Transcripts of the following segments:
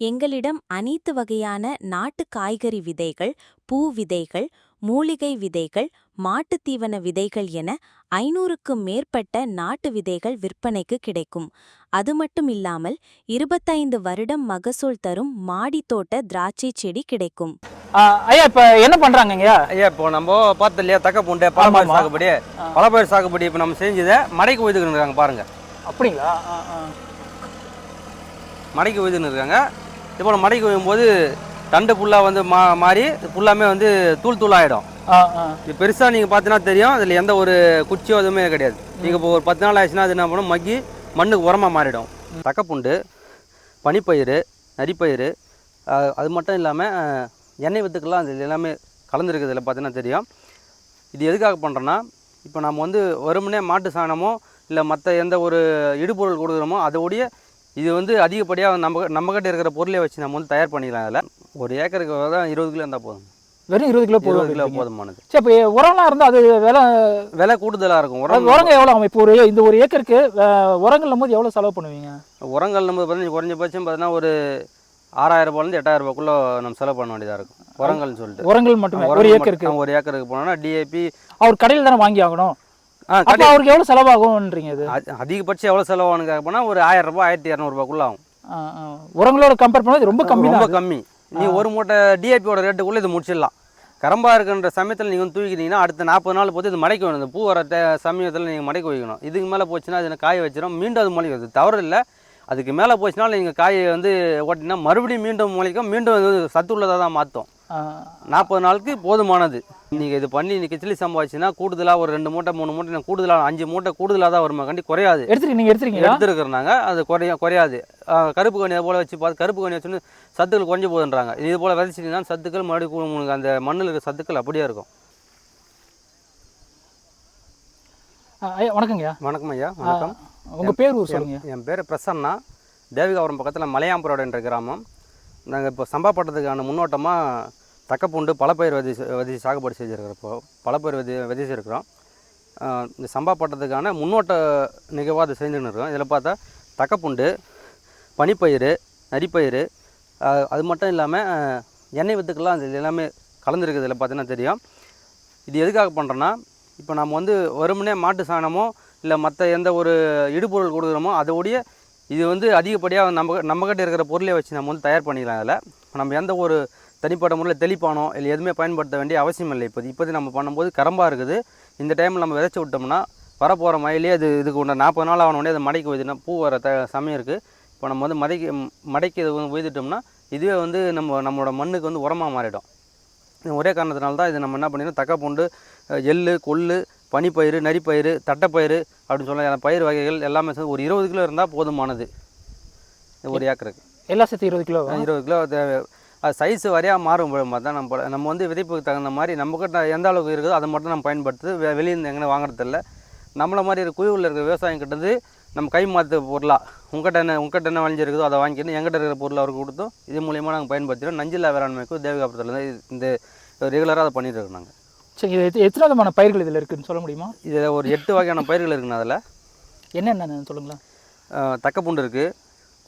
எங்களிடம் அனைத்து வகையான நாட்டு காய்கறி விதைகள் பூ விதைகள் மூலிகை விதைகள் மாட்டுத் தீவன விதைகள் என ஐநூறுக்கும் மேற்பட்ட நாட்டு விதைகள் விற்பனைக்கு கிடைக்கும். அது மட்டும் இல்லாமல் இருபத்தைந்து வருடம் மகசூல் தரும் மாடித் தோட்ட திராட்சை செடி கிடைக்கும். ஐயா இப்போ என்ன பண்ணுறாங்க ஐயா ஐயா இப்போ நம்ம பார்த்தோம் இல்லையா தக்க பூண்டை பழப்பயிர். சாகுபடி. பழப்பயிர் சாகுபடி இப்போ நம்ம செஞ்சதை மடைக்கு உயிதுன்னு இருக்காங்க பாருங்க. அப்படிங்களா? மடைக்கு உயிதுன்னு இருக்காங்க. இப்போ நம்ம மடைக்கு உய்யும்போது தண்டு புல்லாக வந்து மா மாறி புல்லாமே வந்து தூள் ஆ இது பெருசாக நீங்கள் பார்த்தீங்கன்னா தெரியும். அதில் எந்த ஒரு குச்சியோ எதுவுமே கிடையாது. நீங்கள் இப்போ ஒரு பத்து நாள் ஆச்சுன்னா அது என்ன பண்ணும்? மக்கி மண்ணுக்கு உரமாக மாறிடும். தக்கப்பூண்டு பனிப்பயிறு நரிப்பயிறு அது மட்டும் இல்லாமல் எண்ணெய் வித்துக்கெல்லாம் அது எல்லாமே கலந்துருக்குது இதில் பார்த்தீங்கன்னா தெரியும். இது எதுக்காக பண்ணுறோன்னா இப்போ நம்ம வந்து வெறுமனே மாட்டு சாணமோ இல்லை மற்ற எந்த ஒரு இடுபொருள் கொடுக்குறோமோ அதோடைய இது வந்து அதிகப்படியாக நம்ம நம்மக்கிட்ட இருக்கிற பொருளை வச்சு நம்ம வந்து தயார் பண்ணிக்கலாம் அதில் ஒரு ஏக்கருக்கு தான் இருபது கிலோ இருந்தால் போதும். வெறும் இருபது கிலோ இருபது கிலோ போதும் போதுமானது சரி இப்போ உரம்லாம் இருந்தால் அது விலை விலை கூடுதலாக இருக்கும். உரம் உரங்க எவ்வளோ ஆகும்? இப்போ ஒரு இந்த ஒரு ஏக்கருக்கு அஹ், உரங்கள்னும் போது எவ்வளோ செலவு பண்ணுவீங்க? உரங்கள் நம்ம பார்த்தீங்கன்னா குறைஞ்சபட்சம் பார்த்தீங்கன்னா ஒரு ஆறாயிரம் ரூபாயிலேருந்து எட்டாயிரம் ரூபாய்க்குள்ள நம்ம செலவு பண்ண வேண்டியதாக இருக்கும். உரங்கள்னு சொல்லிட்டு. உரங்கள் மட்டுமே ஒரு உரங்கள் ஏக்கருக்கு. ஒரு ஏக்கருக்கு போனோம்னா டிஏபி அவர் கடையில் தானே வாங்கி ஆகணும்? அப்போ அவருக்கு எவ்வளோ செலவாகும்ன்றீங்க இது? அதிகபட்சம் எவ்வளோ செலவானுங்க போனால் ஒரு ஆயிரம் ரூபாய் ஆயிரத்தி இரநூறுபாக்குள்ள ஆகும். உரங்களோட கம்பேர் பண்ணது ரொம்ப கம்மி ரொம்ப கம்மி. நீ ஒரு மூட்டை டிஏபியோட ரேட்டுக்குள்ளே இது முடிச்சிடலாம். கரம்பா இருக்கின்ற சமயத்தில் நீங்கள் வந்து தூக்கிட்டீங்கன்னா அடுத்த நாற்பது நாள் போது இது மடைக்கு வேணும் இந்த பூ வர சமயத்தில் நீங்கள் மடைக்கு வைக்கணும். இதுக்கு மேலே போச்சுன்னா அது காய வச்சிடும் மீண்டும் அது முளைக்கும். அது தவறு இல்லை அதுக்கு மேலே போச்சுனாலும் நீங்கள் காயை வந்து ஓட்டினா மறுபடியும் மீண்டும் முளைக்கும். மீண்டும் சத்து உள்ளதாக தான் மாற்றும் நாற்பது நாளுக்கு போதுமானது. நீங்கள் இது பண்ணி நீ கிச்சிலி சம்பாதிச்சுன்னா கூடுதலாக ஒரு ரெண்டு மூட்டை மூணு மூட்டை கூடுதலாக அஞ்சு மூட்டை கூடுதலாக தான் வருமா? கண்டி குறையாது. எடுத்துருக்கீங்க நீங்கள் எடுத்துருக்கீங்களா? எடுத்துருக்குறாங்க அது குறைய குறையாது. கருப்பு கனியை போல் வச்சு பார்த்து கருப்பு கனியை வச்சுன்னு சத்துக்கள் குறைஞ்சு போகுதுன்றாங்க. இது போல் விதைச்சிட்டிங்கன்னா சத்துக்கள் மறுபடியும் அந்த மண்ணில் இருக்கிற சத்துக்கள் அப்படியே இருக்கும். வணக்கங்கய்யா வணக்கம் ஐயா வணக்கம். உங்கள் பேர் ஊர் சொல்லுங்க. என் பேர் பிரசன்னா. தேவிகாபுரம் பக்கத்தில் மலையாம்பரோடு என்ற கிராமம். நாங்கள் இப்போ சம்பா பட்டத்துக்கான முன்னோட்டமாக தக்கப்பூண்டு பலப்பயிர் விதை வதி சாகுபடி செஞ்சுருக்கிறப்போ பலப்பயிர் விதை விதைச்சிருக்கிறோம். இந்த சம்பா பட்டத்துக்கான முன்னோட்ட நிகழ்வாக அது செஞ்சுன்னு இருக்கோம். இதில் பார்த்தா தக்கப்பூண்டு பனிப்பயிறு நரிப்பயிறு அது மட்டும் இல்லாமல் எண்ணெய் வித்துக்கெல்லாம் அது எல்லாமே கலந்துருக்குது. இதில் பார்த்தீங்கன்னா தெரியும். இது எதுக்காக பண்ணுறோன்னா இப்போ நம்ம வந்து வருமுனே மாட்டு சாணமோ இல்லை மற்ற எந்த ஒரு இடுபொருள் கொடுக்குறோமோ அதோடைய இது வந்து அதிகப்படியாக நம்ம நம்மக்கிட்ட இருக்கிற பொருளை வச்சு நம்ம வந்து தயார் பண்ணிக்கலாம் அதில் நம்ம எந்த ஒரு தனிப்பட்ட முறையில் தெளிப்பானோ இல்லை எதுவுமே பயன்படுத்த வேண்டிய அவசியம் இல்லை இப்போது இப்போது நம்ம பண்ணும்போது கரம்பாக இருக்குது. இந்த டைமில் நம்ம விதைச்சி விட்டோம்னா வரப்போகிற மழையிலே அது இதுக்கு உண்ட நாற்பது நாள் ஆகணுன்னே அது மடைக்கு உய்துனா பூ வர த சமயம் இருக்குது இப்போ நம்ம வந்து மடைக்கு மடைக்கு இது உய்துட்டோம்னா இதுவே வந்து நம்ம நம்மளோட மண்ணுக்கு வந்து உரமாக மாறிடும். ஒரே காரணத்தினால தான் இது நம்ம என்ன பண்ணிடுறோம் தக்காப்பூண்டு அஹ், எள்ளு கொள்ளு பனிப்பயிறு நரிப்பயிறு தட்டைப்பயிறு அப்படின்னு சொல்ல பயிர் வகைகள் எல்லாமே சேர்ந்து ஒரு இருபது கிலோ இருந்தால் போதுமானது. இது ஒரு ஏக்கருக்கு. எல்லா சேர்த்து இருபது கிலோ இருபது கிலோ தேவை. அது சைஸ் வரையாக மாறும் மாதிரி தான் நம்ம நம்ம வந்து விதைப்புக்கு தகுந்த மாதிரி நம்மக்கிட்ட எந்த அளவுக்கு இருக்குதோ அதை மட்டும் நம்ம பயன்படுத்து வெ வெளியிருந்து எங்கே வாங்குறதில்ல. நம்மளை மாதிரி இருக்கிற குழுவில் இருக்கிற விவசாயம் கிட்டது நம்ம கை மாற்று பொருளாக உங்கள்கிட்ட என்ன உங்கள்கிட்ட என்ன விளைஞ்சிருக்குதோ அதை வாங்கிட்டு எங்கிட்ட இருக்கிற பொருளை அவருக்கு கொடுத்தோம் இது மூலியமாக நாங்கள் பயன்படுத்திடுறோம் நஞ்சில்லா வேளாண்மைக்கும் தேவகாபுரத்தில் இந்த ரெகுலராக அதை பண்ணிட்டு இருக்கோம் நாங்கள் சரி இது எத்த- எத்தனை விதமான பயிர்கள் இதில் இருக்குன்னு சொல்ல முடியுமா? இதில் ஒரு எட்டு வகையான பயிர்கள் இருக்குண்ணா அதில். என்னென்ன சொல்லுங்களேன். தக்கப்பூண்டு இருக்குது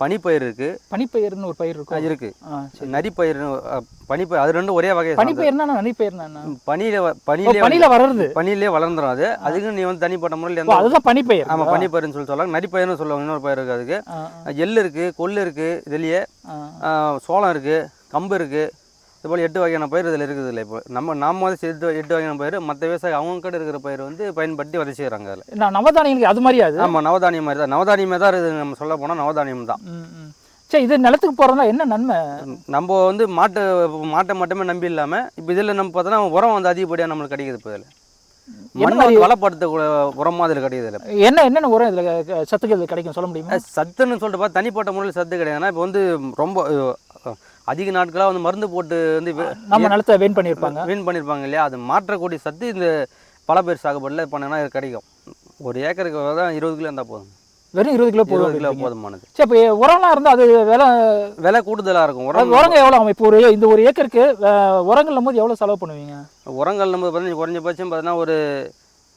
பனிப்பயிர் இருக்குது பனிப்பயிர்னு ஒரு பயிர் இருக்கும். இருக்குது ஆ சரி. நரிப்பயிர் பனிப்பயிர் அது ரெண்டும் ஒரே வகையை பனிப்பயிர்னா நனிப்பயிர்னா என்ன? பனியில பனியிலே பனியில வளருது. பனியிலே வளர்ந்துடும் அது. அதுக்கு நீ வந்து தனிப்பட்ட முறையில் அதுதான் பனிப்பயிர். ஆமாம் பனிப்பயிர்னு சொல்லி சொல்லலாம் நரிப்பயிர்னு சொல்லுவாங்க இன்னொரு பயிர் இருக்குது அதுக்கு. எள் இருக்குது கொள்ளு இருக்குது இதுலேயே. சோளம் இருக்குது கம்பு இருக்குது இது போல் எட்டு வகையான பயிர் இதில் இருக்குது இல்லை இப்போ. நம்ம நாம வந்து எட்டு எட்டு வகையான பயிர் மற்ற விவசாயி அவங்க கிட்ட இருக்கிற பயிர் வந்து பயன்படுத்தி விதைச்சிக்கிறாங்க அதில். நான் நவதானியங்களுக்கு அது மாதிரியா அது ஆமாம் நவதானியம் மாதிரி தான். நவதானியமே தான் இருக்குது நம்ம சொல்ல போனால் நவதானியம் தான். சரி இது நிலத்துக்கு போறதுனா என்ன நன்மை? நம்ம வந்து மாட்டு மாட்டை மட்டுமே நம்பி இல்லாமல் இப்போ இதில் நம்ம பார்த்தோன்னா உரம் வந்து அதிகப்படியாக நம்மளுக்கு கிடைக்குது இப்போ இதில். மண் வந்து வளப்படுத்தக்கூடிய உரமாக அதில் கிடைக்குது இதில். என்ன என்னென்ன உரம் இதுல சத்துக்கள் கிடைக்கும் சொல்ல முடியுமா? சத்துன்னு சொல்லிட்டு பார்த்தா தனிப்பட்ட முறையில் சத்து கிடையாதுன்னா இப்போ வந்து ரொம்ப அதிக நாட்களாக வந்து மருந்து போட்டு வந்து நம்ம நிலத்தை வெயின் பண்ணியிருப்பாங்க வீண் பண்ணியிருப்பாங்க இல்லையா? அது மாற்றக்கூடிய சத்து இந்த பல பேர் சாகுபடியில் பண்ணனா இது கிடைக்கும். ஒரு ஏக்கருக்கு தான் இருபது கிலோ இருந்தால் போதும். வெறும் இருபது கிலோ போதும் கிலோ. போதுமானது. சரி இப்போ உரம்லாம் இருந்தால் அது விலை விலை கூடுதலாக இருக்கும். உரம் உரங்க எவ்வளோ ஆகும்? இப்போ ஒரு இந்த ஒரு ஏக்கருக்கு அஹ், உரங்கள்னும் போது எவ்வளோ செலவு பண்ணுவீங்க? உரங்கள் நம்ம பார்த்தீங்கன்னா குறைஞ்சபட்சம் பார்த்தீங்கன்னா ஒரு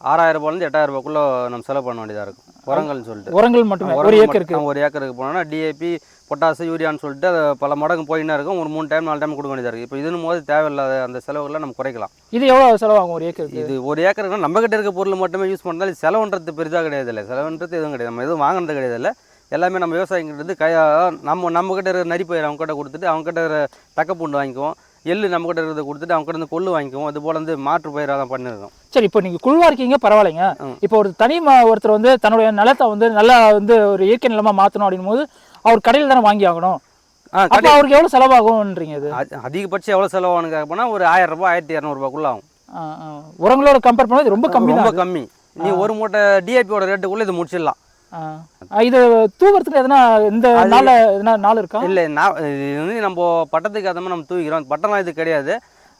ஆறாயிரம் ரூபாயிலேருந்து எட்டாயிரம் ரூபாய்க்குள்ள நம்ம செலவு பண்ண வேண்டியதாக இருக்கும். உரங்கள்னு சொல்லிட்டு. உரங்கள் மட்டுமே. ஒரு ஏக்கருக்கு. ஒரு ஏக்கருக்கு போனோம்னா டிஏபி பொட்டாசு யூரியான்னு சொல்லிட்டு அது பல மடங்கு போயின்னே இருக்கும். ஒரு மூணு டைம் நாலு டைம் கொடுக்க வேண்டியதாக இருக்குது இப்போ இதுன்னு போது தேவையில்லாத அந்த செலவுகளை நம்ம குறைக்கலாம். இது எவ்வளோ செலவாகும் ஒரு ஏக்கருக்கு? இது ஒரு ஏக்கருக்கு நம்ம கிட்ட இருக்க பொருள் மட்டுமே யூஸ் பண்ணால் செலவுன்றது பெரிதாக கிடையாது இல்லை செலவுன்றது எதுவும் கிடையாது. நம்ம எதுவும் வாங்குறது கிடையாது இல்லை எல்லாமே நம்ம விவசாயிங்கிட்ட கையா நம்ம நம்ம கிட்ட இருக்கிற நரி பயிர் அவங்க கிட்ட கொடுத்துட்டு அவங்க கிட்ட இருக்கிற தக்கப்பூண்டு வாங்கிக்குவோம். எள்ளு நம்ம கிட்ட இருக்கிறத கொடுத்துட்டு அவங்க கிட்ட இருந்து கொள்ளு வாங்கிக்குவோம். அது போல வந்து மாற்று பயிராக தான் பண்ணியிருக்கோம் சரி இப்போ நீங்கள் குழுவா இருக்கீங்க பரவாயில்லைங்க. இப்போ ஒரு தனி ஒருத்தர் வந்து தன்னுடைய நிலத்தை வந்து நல்லா வந்து ஒரு இயற்கை நிலமா மாற்றணும் அப்படின்னும் போது அவர் கடையில் தானே வாங்கி ஆகணும். அப்போ அவருக்கு எவ்வளோ செலவாகும்ன்றீங்க இது? அதி- அதிகபட்சம் எவ்வளோ செலவானு போனால் ஒரு ஆயிரம் ரூபாய் ஆயிரத்தி இரநூறுபாக்குள்ள ஆகும். உரங்களோட கம்பேர் பண்ணது இது ரொம்ப கம்மி ரொம்ப கம்மி. நீ ஒரு மூட்டை டிஏபியோட ரேட்டுக்குள்ளே இது முடிச்சிடலாம். இது தூவறதுக்கு எதனா இந்த நாள் எதனா நாள் இருக்கா? இல்லை நான் இது வந்து நம்ம பட்டத்துக்கு மாதிரி நம்ம தூவிக்கிறோம். பட்டம்லாம் இது கிடையாது.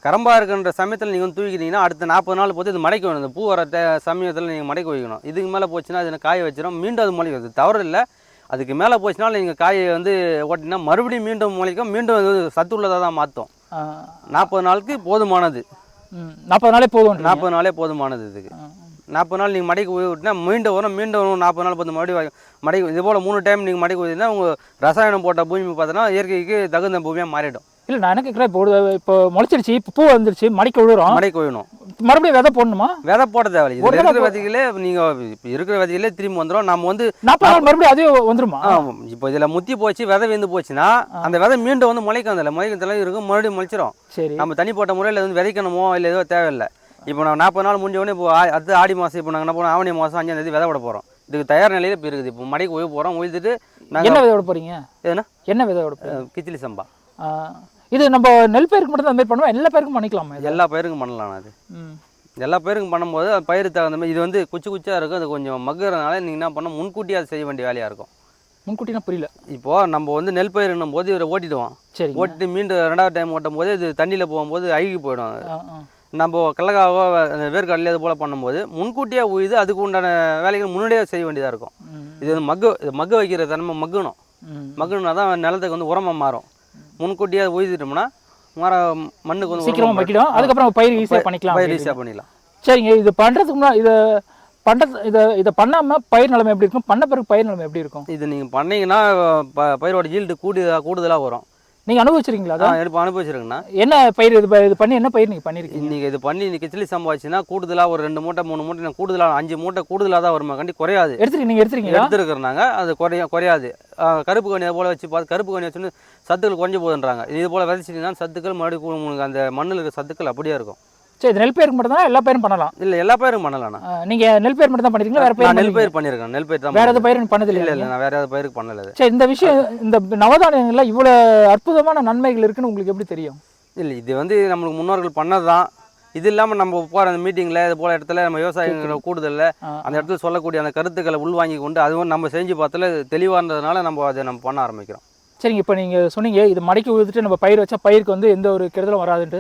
கரம்பாக இருக்கின்ற சமயத்தில் நீங்கள் வந்து தூக்கிட்டீங்கன்னா அடுத்த நாற்பது நாள் போது இது மடக்கி வேணும் இந்த பூ வர சமயத்தில் நீங்கள் மடக்கி வைக்கணும். இதுக்கு மேலே போச்சுன்னா அது காய வச்சிடும் மீண்டும் அது முளைக்கும். அது தவறு இல்லை. அதுக்கு மேலே போச்சுன்னா நீங்கள் காயை வந்து ஓட்டினா மறுபடியும் மீண்டும் முளைக்கும். மீண்டும் அது சத்து உள்ளதாக தான் மாற்றும். நாற்பது நாளுக்கு போதுமானது. நாற்பது நாளே போதும் நாற்பது நாளே போதுமானது இதுக்கு. நாற்பது நாள் நீங்கள் மடக்கி போய் விட்டினா மீண்டும் வரும் மீண்டும் வரும் நாற்பது நாள் பார்த்து மறுபடியும் மடக்கி இது போல் மூணு டைம் நீங்கள் மடக்கி வைத்தீங்கன்னா உங்கள் ரசாயனம் போட்ட பூமி பார்த்தோன்னா இயற்கைக்கு தகுந்த பூமியாக மாறிடும். இல்லை நான் என்ன கேட்குறேன் இப்போ இப்போ முளைச்சிருச்சு இப்போ பூ வந்துருச்சு மடிக்க விழுறோம். மடக்கி வைக்கணும் மறுபடியும் விதை போடணுமா? விதை போட தேவையில்லை. ஒரு இருக்கிற விதைகளே நீங்கள் இப்போ இருக்கிற விதைகளே திரும்பி வந்துடும் நம்ம வந்து நாற்பது நாள் மறுபடியும் அதே வந்துருமா? இப்போ இதில் முத்தி போச்சு விதை வெந்து போச்சுன்னா அந்த விதை மீண்டும் வந்து முளைக்கும் அதில் முளைக்கிறதுல இருக்கும் மறுபடியும் முளைச்சிரும். சரி. நம்ம தனிப்பட்ட முறையில் வந்து விதைக்கணுமோ இல்லை எதுவோ தேவையில்லை. இப்போ நம்ம நாற்பது நாள் முடிஞ்ச உடனே இப்போ அடுத்து ஆடி மாதம் இப்போ நாங்கள் என்ன பண்ணோம் ஆவணி மாதம் அஞ்சாம் தேதி விதை விட போகிறோம் இதுக்கு தயார் நிலையில் இப்போ இருக்குது. இப்போ மடைக்கு உயவு போகிறோம் உயிர்த்துட்டு என்ன விதை விட போறீங்க? எதுனா? என்ன விதை விட கிச்சிலி சம்பா. இது நம்ம நெல் பயிருக்கு மட்டும் தான் மாதிரி பண்ணுவோம்? எல்லா பயிருக்கும் பண்ணிக்கலாமா எல்லா பயிருக்கும் பண்ணலாம் அது. எல்லா பயிருக்கும் பண்ணும்போது பயிர் தகுந்த மாதிரி இது வந்து குச்சி குச்சியாக இருக்கும். அது கொஞ்சம் மக்குறதுனால நீங்கள் என்ன பண்ணணும்? முன்கூட்டியே அது செய்ய வேண்டிய வேலையாக இருக்கும். முன்கூட்டினா புரியல. இப்போது நம்ம வந்து நெல் பயிருன்னும் போது இவரை ஓட்டிடுவோம். சரி ஓட்டிட்டு மீண்டும் ரெண்டாவது டைம் ஓட்டும் போது இது தண்ணியில் போகும்போது அழுகி போயிடும். நம்ம கடலக்காவோ அந்த வேர்க்கடலை அது போல் பண்ணும்போது முன்கூட்டியே உழுது அதுக்கு உண்டான வேலைகள் முன்னாடியே செய்ய வேண்டியதாக இருக்கும். இது வந்து மக்கு இது மக்க வைக்கிற தன்மை மக்கணும். ம். மக்கணும்னா தான் நிலத்துக்கு வந்து உரமாக மாறும். முன்கூட்டியே உழுதிட்டோம்னா மர மண்ணுக்கு வந்து சீக்கிரமா உரமா வைக்கிடும் அதுக்கப்புறம் பயிர் ஈஸியாக பண்ணிக்கலாம் பயிர். ஈஸியாக பண்ணிடலாம். சரிங்க இது பண்றதுக்கு முன்னாடி இதை பண்றது இதை இதை பண்ணாம பயிர் நிலைமை எப்படி இருக்கும்? பண்ண பிறகு பயிர் நிலைமை எப்படி இருக்கும்? இது நீங்கள் பண்ணீங்கன்னா ப பயிரோட ஈல்டு கூடி கூடுதலாக வரும். நீங்க அனுபவிச்சிருக்கீங்களா அதான் எடுப்பு அனுபவிச்சிருக்குன்னா என்ன பயிர் இது பண்ணி என்ன பயிர் நீங்க பண்ணிருக்கீங்க? இன்னைக்கு இது பண்ணி இன்னைக்கு கிச்சிலி சம்பாதிச்சுன்னா கூடுதலாக ஒரு ரெண்டு மூட்டை மூணு மூட்டை நான் கூடுதலாக அஞ்சு மூட்டை கூடுதலாக தான் வருமா கண்டி குறையாது. எடுத்துருக்கீங்க நீங்க எடுத்துருக்கீங்களா? எடுத்துருக்குறாங்க அது குறைய குறையாது. கருப்பு கனி போல் வச்சு பார்த்து கருப்பு கனி வச்சுன்னு சத்துக்கள் கொஞ்சம் போகுதுன்றாங்க. இது போல் விதைச்சிட்டிங்கன்னா சத்துக்கள் மறுபடியும் அந்த மண்ணில் இருக்க சத்துக்கள் அப்படியே இருக்கும். சரி இது நெல் பயிருக்கு மட்டும் தான் எல்லா பயிரும் பண்ணலாம். இல்லை எல்லா பயிரும் பண்ணலாம்ண்ணா. ஆ, நீங்க நெல் பயிர் மட்டும் தான் பண்ணிருக்கீங்களா? வேற பயிர் நெல்? பயிர் பண்ணியிருக்கேன் நெல் பயிர் தான் வேற எதுவும் பயிர் பண்ணது இல்லை இல்லை நான் வேற ஏதாவது பயிருக்கு பண்ணல சரி இந்த விஷயம் இந்த நவதானியங்கள்ல இவ்வளவு அற்புதமான நன்மைகள் இருக்குன்னு உங்களுக்கு எப்படி தெரியும்? இல்லை இது வந்து நம்மளுக்கு முன்னோர்கள் பண்ணது தான் இது இல்லாமல் நம்ம போகிற அந்த மீட்டிங்கில் இது போல இடத்துல நம்ம விவசாயிகள் கூடுதலில் அந்த இடத்துல சொல்லக்கூடிய அந்த கருத்துக்களை உள்வாங்கி கொண்டு அதுவும் நம்ம செஞ்சு பார்த்தல தெளிவாக இருந்ததுனால நம்ம அதை நம்ம பண்ண ஆரம்பிக்கிறோம். சரிங்க இப்போ நீங்க சொன்னீங்க இது மடக்கி விழுந்துட்டு நம்ம பயிர் வச்சா பயிருக்கு வந்து எந்த ஒரு கெடுதலும் வராதுன்ட்டு.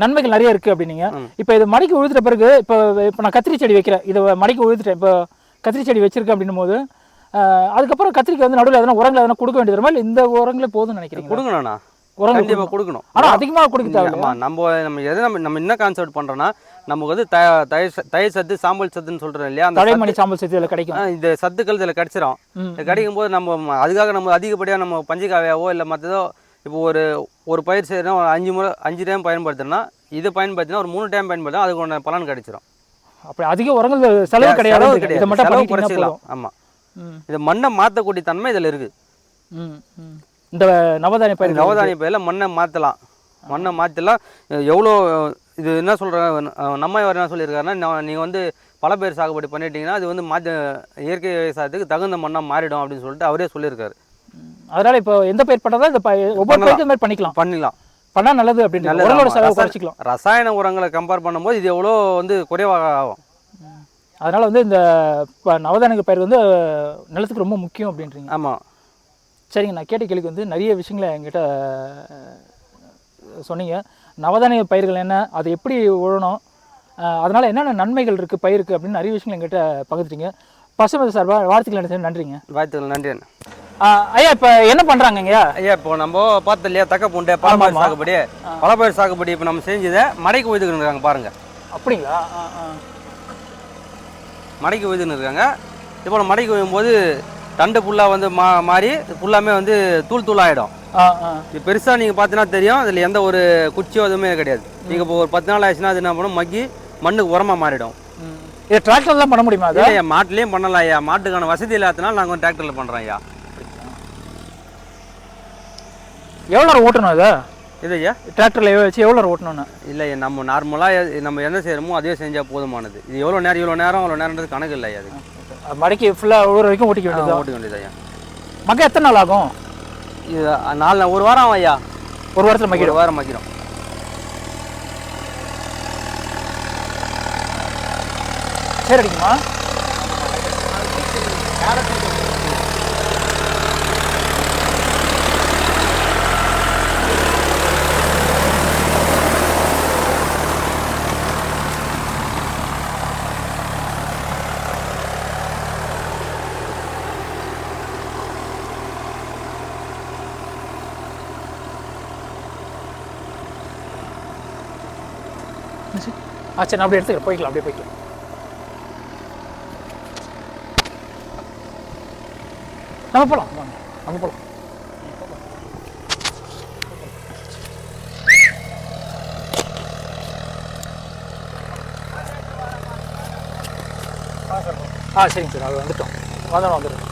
நன்மைகள் நிறைய இருக்கு அப்படின்னீங்க. இப்போ இது மடக்கி விழுந்துட்ட பிறகு இப்போ இப்போ நான் கத்திரி செடி வைக்கிறேன். இதை மடக்கி விழுந்துட்டேன் இப்போ கத்திரி செடி வச்சிருக்கேன் அப்படின்னும் போது அதுக்கப்புறம் கத்திரிக்கு வந்து நடுவில் எதனா கொடுக்க வேண்டியது கொடுக்க வேண்டியது வருமா? இல்லை இந்த உரங்களே போதும்னு நினைக்கிறீங்க கொடுக்கணும்ண்ணா உரங்கள் கண்டிப்பாக கொடுக்கணும். கொடுக்கணும். ஆனா அதிகமாக கொடுக்க ஆமா நம்ம நம்ம எதை நம்ம நம்ம என்ன கான்செப்ட் பண்றோம்னா நமக்கு வந்து த தயிர் தயிர் சத்து சாம்பல் சத்துன்னு சொல்றோம் இல்லையா? அந்த தடைமணி சாம்பல் சேர்த்து இதில் கிடைக்கும். சத்து- இந்த சத்துக்கள் இதில் கிடைச்சிரும். கிடைக்கும் போது நம்ம அதுக்காக நம்ம அதிகப்படியாக நம்ம பஞ்சகாவையாவோ இல்லை மற்றதோ இப்போ ஒரு ஒரு பயிர் செய்யறோம் ஒரு அஞ்சு முறை அஞ்சு டைம் பயன்படுத்தினா இதை பயன்படுத்தினா ஒரு மூணு டைம் பயன்படுத்தினா அதுக்கு ஒன்று பலன் கிடைச்சிரும். அப்படி அதிக உரங்கள் செலவு கிடையாது. மட்டும் செலவு குறைச்சிக்கலாம். ஆமாம் இது மண்ணை மாற்றக்கூடிய தன்மை இதில் இருக்குது. இந்த நவதானிய பயிர் நவதானிய பயிரில் மண்ணை மாற்றலாம் மண்ணை மாற்றலாம் எவ்வளோ இது என்ன சொல்கிறேன் நம்ம என்ன சொல்லியிருக்காருன்னா நீங்கள் வந்து பல பயிர் சாகுபடி பண்ணிட்டீங்கன்னா அது வந்து மாற்ற இயற்கை விவசாயத்துக்கு தகுந்த மண்ணாக மாறிடும் அப்படின்னு சொல்லிட்டு அவரே சொல்லியிருக்காரு. அதனால இப்போ எந்த பயிர் பண்ணாலும் இந்த ஒவ்வொரு. பயிருக்கு இந்த மாதிரி பண்ணிக்கலாம். பண்ணிடலாம் பண்ணா நல்லது அப்படின்னு உரங்களோட. செலவு குறைச்சிக்கலாம். ரசாயன உரங்களை கம்பேர் பண்ணும்போது இது எவ்வளோ வந்து குறைவாக ஆகும். அதனால வந்து இந்த நவதானிய பயிர் வந்து நிலத்துக்கு ரொம்ப முக்கியம் அப்படின்றீங்க. ஆமாம் சரிங்க நான் கேட்ட கேள்விக்கு வந்து நிறைய விஷயங்களை என்கிட்ட சொன்னீங்க. நவதானிய பயிர்கள் என்ன அது எப்படி உழணும் அதனால என்னென்ன நன்மைகள் இருக்குது பயிருக்கு அப்படின்னு நிறைய விஷயங்கள் என்கிட்ட பகிர்ந்துட்டீங்க. பசுமை சார்பாக வாழ்த்துக்கள் நன்றிங்க. வாழ்த்துக்கள் நன்றி ஐயா இப்போ என்ன பண்ணுறாங்கங்க ஐயா இப்போ நம்ம பார்த்து இல்லையா தக்க பூண்டை பல பயிர் ஆமாமா. சாகுபடி. பல பயிர் சாகுபடி இப்போ நம்ம செஞ்சதை மடைக்கு ஒய்துக்கிட்டு இருக்காங்க பாருங்க. அப்படிங்களா. மடைக்கு ஒய்துன்னு இருக்காங்க. இப்போ மடக்கி வைக்கும்போது தண்டு ஃபுல்லாக வந்து மா மாறி ஃபுல்லாமே வந்து தூள் தூளாகிடும் ஆ ஆ. இது பெருசாக நீங்கள் பார்த்தீங்கன்னா தெரியும். அதில் எந்த ஒரு குச்சியோ எதுவுமே கிடையாது. நீங்கள் இப்போ ஒரு பத்து நாள் ஆச்சுன்னா அது என்ன பண்ணும்? மக்கி மண்ணுக்கு உரமாக மாறிடும். இது டிராக்டர் தான் பண்ண முடியுமா ஐயா மாட்டுலேயும் பண்ணலாம் ஐயா. மாட்டுக்கான வசதி இல்லாதனால நாங்கள் டிராக்டரில் பண்ணுறோம் ஐயா. எவ்வளோ நேரம் ஓட்டணும் இதை? இது ஐயா? டிராக்டரில் வச்சு எவ்வளோ நேரம் ஓட்டணும்னு? இல்லை நம்ம நார்மலாக நம்ம என்ன செய்கிறோமோ அதே செஞ்சால் போதுமானது. இது எவ்வளோ நேரம் இவ்வளோ நேரம் அவ்வளோ நேரம்ன்றது கணக்கு இல்லை அது மடக்கி ஃபுல்லாக ஊற வரைக்கும் ஓட்டிக்க வேண்டியது ஓட்ட வேண்டியது ஐயா. மக்கள் எத்தனை நாள் ஆகும்? இது நாலு ஒரு வாரம் ஆகும் ஐயா. ஒரு வாரத்தில் ஒரு மக்கிடும் வாரம் மக்கிடும். சரி அடிக்குமா? ஆ சரி அப்படியே எடுத்துக்கிறேன். போய்க்கலாம் அப்படியே போய்க்கலாம். நம்ம போகலாம் வாங்க நம்ம போகலாம் ஆ சரிங்க சார் அது வந்துட்டோம். வந்தோம் வந்துடுறோம்.